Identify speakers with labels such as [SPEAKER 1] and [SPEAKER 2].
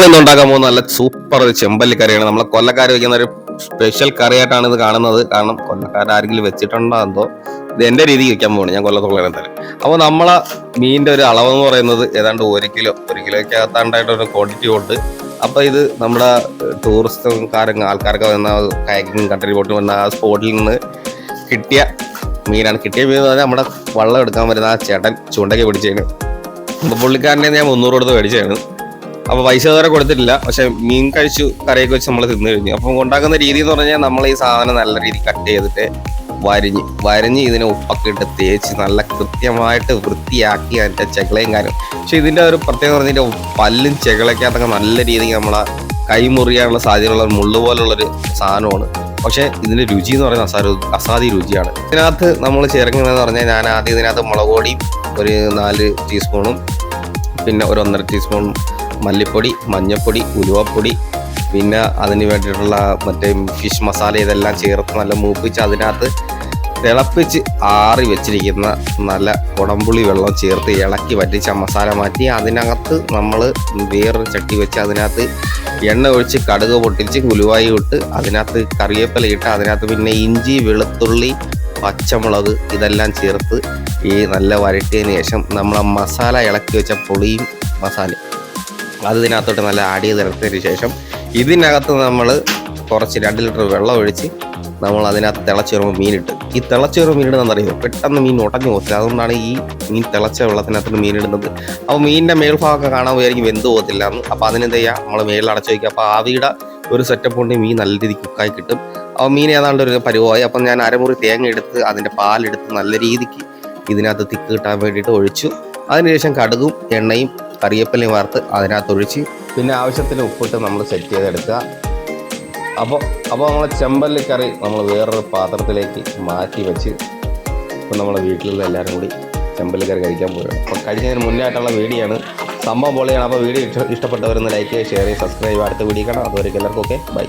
[SPEAKER 1] നമ്മൾ ഇന്ന് ഉണ്ടാക്കാൻ പോകുന്ന നല്ല സൂപ്പർ ഒരു ചെമ്പല്ലി കറിയാണ്. നമ്മളെ കൊല്ലക്കാർ വെക്കുന്ന ഒരു സ്പെഷ്യൽ കറിയായിട്ടാണ് ഇത് കാണുന്നത്. കാരണം കൊല്ലക്കാർ ആരെങ്കിലും വെച്ചിട്ടുണ്ടോ എന്തോ ഇത് എന്റെ രീതി വെക്കാൻ പോകണം ഞാൻ കൊല്ലത്തുള്ള എന്തായാലും. അപ്പോൾ നമ്മളെ മീനിന്റെ ഒരു അളവ് എന്ന് പറയുന്നത് ഏതാണ്ട് ഒരു കിലോ ഒരു കിലോയ്ക്ക് അകത്താണ്ടായിട്ട് ഒരു ക്വാണ്ടിറ്റി ഉണ്ട്. അപ്പോൾ ഇത് നമ്മുടെ ടൂറിസ്റ്റുകാരും ആൾക്കാരൊക്കെ വന്ന കയക്കിങ് കൺട്രി ബോട്ടിൽ വന്ന ആ സ്പോട്ടിൽ നിന്ന് കിട്ടിയ മീനാണ്. കിട്ടിയ മീൻ പറഞ്ഞാൽ നമ്മുടെ വള്ളം എടുക്കാൻ വരുന്ന ആ ചേട്ടൻ ചൂണ്ടയ്ക്ക് പിടിച്ചതിന് അപ്പോൾ പുള്ളിക്കാരനെ ഞാൻ മുന്നൂറ് കൊടുത്ത് മേടിച്ചതാണ് അപ്പോൾ പൈസ ഇതുവരെ കൊടുത്തിട്ടില്ല. പക്ഷെ മീൻ കഴിച്ചു കറിയൊക്കെ വെച്ച് നമ്മൾ തിന്നു കഴിഞ്ഞു. അപ്പം ഉണ്ടാക്കുന്ന രീതി എന്ന് പറഞ്ഞാൽ നമ്മൾ ഈ സാധനം നല്ല രീതിയിൽ കട്ട് ചെയ്തിട്ട് വരിഞ്ഞ് വരിഞ്ഞ് ഇതിനെ ഉപ്പൊക്കെ ഇട്ട് തേച്ച് നല്ല കൃത്യമായിട്ട് വൃത്തിയാക്കി അതിന്റെ ചെകളയും കാര്യം പക്ഷെ ഇതിന്റെ ഒരു പ്രത്യേകത പറഞ്ഞാൽ പല്ലും ചെകളയ്ക്കകത്തൊക്കെ നല്ല രീതിക്ക് നമ്മളെ കൈ മുറിയാനുള്ള സാധ്യതയുള്ള മുള്ളു പോലുള്ളൊരു സാധനമാണ്. പക്ഷേ ഇതിന്റെ രുചി എന്ന് പറയുന്നത് അസാ അസാധി രുചിയാണ്. ഇതിനകത്ത് നമ്മൾ ചേർക്കുന്നതെന്ന് പറഞ്ഞാൽ ഞാൻ ആദ്യം ഇതിനകത്ത് മുളക് പൊടി ഒരു നാല് ടീസ്പൂണും പിന്നെ ഒരു ഒന്നര ടീസ്പൂൺ മല്ലിപ്പൊടി മഞ്ഞൾപ്പൊടി ഉലുവപ്പൊടി പിന്നെ അതിന് വേണ്ടിയിട്ടുള്ള മറ്റേ ഫിഷ് മസാല ഇതെല്ലാം ചേർത്ത് നല്ല മൂപ്പിച്ച് അതിനകത്ത് തിളപ്പിച്ച് ആറി വെച്ചിരിക്കുന്ന നല്ല കുടംപുളി വെള്ളം ചേർത്ത് ഇളക്കി വറ്റിച്ച മസാല മാറ്റി അതിനകത്ത് നമ്മൾ വേറൊരു ചട്ടി വെച്ച് അതിനകത്ത് എണ്ണ ഒഴിച്ച് കടുക് പൊട്ടിച്ച് ഉലുവായി ഇട്ട് അതിനകത്ത് കറിവേപ്പില ഇട്ട് അതിനകത്ത് പിന്നെ ഇഞ്ചി വെളുത്തുള്ളി പച്ചമുളക് ഇതെല്ലാം ചേർത്ത് ഈ നല്ല വരട്ടിയതിന് ശേഷം നമ്മൾ മസാല ഇളക്കി വെച്ച പുളിയും മസാലയും അത് ഇതിനകത്തോട്ട് നല്ല ആഡ് ചെയ്ത് ഇറക്കിയതിന് ശേഷം ഇതിനകത്ത് നമ്മൾ കുറച്ച് രണ്ട് ലിറ്റർ വെള്ളം ഒഴിച്ച് നമ്മൾ അതിനകത്ത് തിളച്ച് വരുമ്പോൾ മീനിട്ട്. ഈ തിളച്ച് വരുമ്പോൾ മീനിടുന്നത് അറിയുമോ പെട്ടെന്ന് മീൻ ഉടഞ്ഞു പോകത്തില്ല. അതുകൊണ്ടാണ് ഈ മീൻ തിളച്ച വെള്ളത്തിനകത്ത് മീനിടുന്നത്. അപ്പോൾ മീനിന്റെ മേൽഭാഗമൊക്കെ കാണാൻ വിചാരിക്കും വെന്ത് പോകത്തില്ല എന്ന്. അപ്പോൾ അതിനെന്ത് ചെയ്യുക? നമ്മൾ മേളിൽ അടച്ചു വയ്ക്കുക. അപ്പോൾ ആവിയുടെ ഒരു സെറ്റപ്പ് കൊണ്ട് മീൻ നല്ല രീതിക്ക് കുക്കായി കിട്ടും. അപ്പോൾ മീൻ ഏതാണ്ട് ഒരു പരുവമായി അപ്പം ഞാൻ അരമുറി തേങ്ങ എടുത്ത് അതിന്റെ പാലെടുത്ത് നല്ല രീതിക്ക് ഇതിനകത്ത് തിക്ക് കിട്ടാൻ വേണ്ടിയിട്ട് ഒഴിച്ചു. അതിനുശേഷം കടുകും എണ്ണയും കറിവേപ്പിലയും വറുത്ത് അതിനകത്ത് ഒഴിച്ച് പിന്നെ ആവശ്യത്തിന് ഉപ്പിട്ട് നമ്മൾ സെറ്റ് ചെയ്തെടുക്കുക. അപ്പോൾ അപ്പോൾ നമ്മൾ ചെമ്പല്ലി കറി നമ്മൾ വേറൊരു പാത്രത്തിലേക്ക് മാറ്റി വെച്ച് ഇപ്പം നമ്മൾ വീട്ടിലുള്ള എല്ലാവരും കൂടി ചെമ്പല്ലി കറി കഴിക്കാൻ പോവുകയാണ്. അപ്പോൾ കഴിക്കുന്നതിന് മുന്നായിട്ടുള്ള വീഡിയോ ആണ് സംഭവം പൊളിയാണ്. അപ്പോൾ വീഡിയോ ഇഷ്ട ഇഷ്ടപ്പെട്ടവരൊന്ന് ലൈക്ക് ചെയ്യുക ഷെയർ ചെയ്യുക സബ്സ്ക്രൈബ് അടുത്ത വീഡിയോ കാണാം. അതുവരെ എല്ലാവർക്കും ഓക്കെ ബൈ